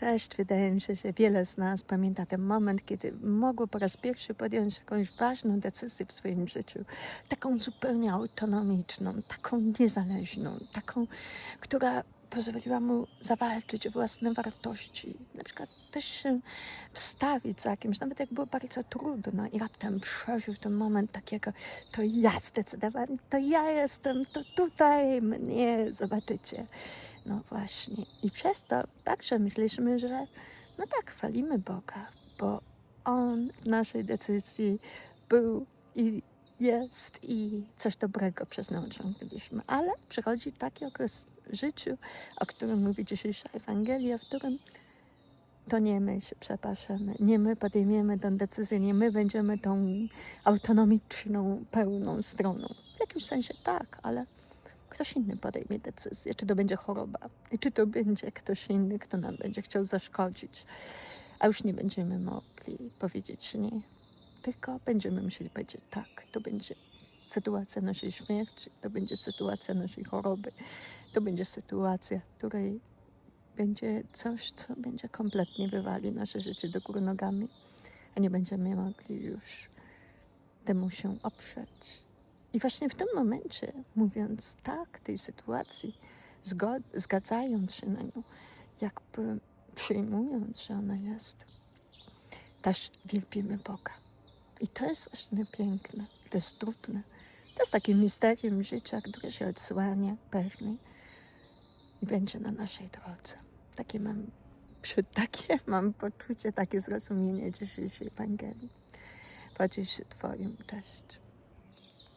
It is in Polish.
Cześć, wydaje mi się, że wiele z nas pamięta ten moment, kiedy mogło po raz pierwszy podjąć jakąś ważną decyzję w swoim życiu. Taką zupełnie autonomiczną, taką niezależną, taką, która pozwoliła mu zawalczyć o własne wartości. Na przykład też się wstawić za kimś, nawet jak było bardzo trudno i raptem przeżył ten moment takiego, to ja zdecydowałem, to ja jestem, to tutaj mnie zobaczycie. No właśnie. I przez to także myśleliśmy, że no tak, chwalimy Boga, bo On w naszej decyzji był i jest i coś dobrego przez nią osiągnęliśmy. Ale przychodzi taki okres w życiu, o którym mówi dzisiejsza Ewangelia, w którym to nie my się przepraszamy, nie my podejmiemy tę decyzję, nie my będziemy tą autonomiczną, pełną stroną. W jakimś sensie tak, ale ktoś inny podejmie decyzję, czy to będzie choroba, i czy to będzie ktoś inny, kto nam będzie chciał zaszkodzić, a już nie będziemy mogli powiedzieć nie, tylko będziemy musieli powiedzieć tak, to będzie sytuacja naszej śmierci, to będzie sytuacja naszej choroby, to będzie sytuacja, której będzie coś, co będzie kompletnie wywali nasze życie do góry nogami, a nie będziemy mogli już temu się oprzeć. I właśnie w tym momencie, mówiąc tak tej sytuacji, zgadzając się na nią, jakby przyjmując, że ona jest, też wielbimy Boga. I to jest właśnie piękne, to jest trudne. To jest takie misterium życia, które się odsłania pewnie i będzie na naszej drodze. Takie mam, takie mam poczucie, takie zrozumienie dzisiejszej Ewangelii. Podziel się Twoim, cześć.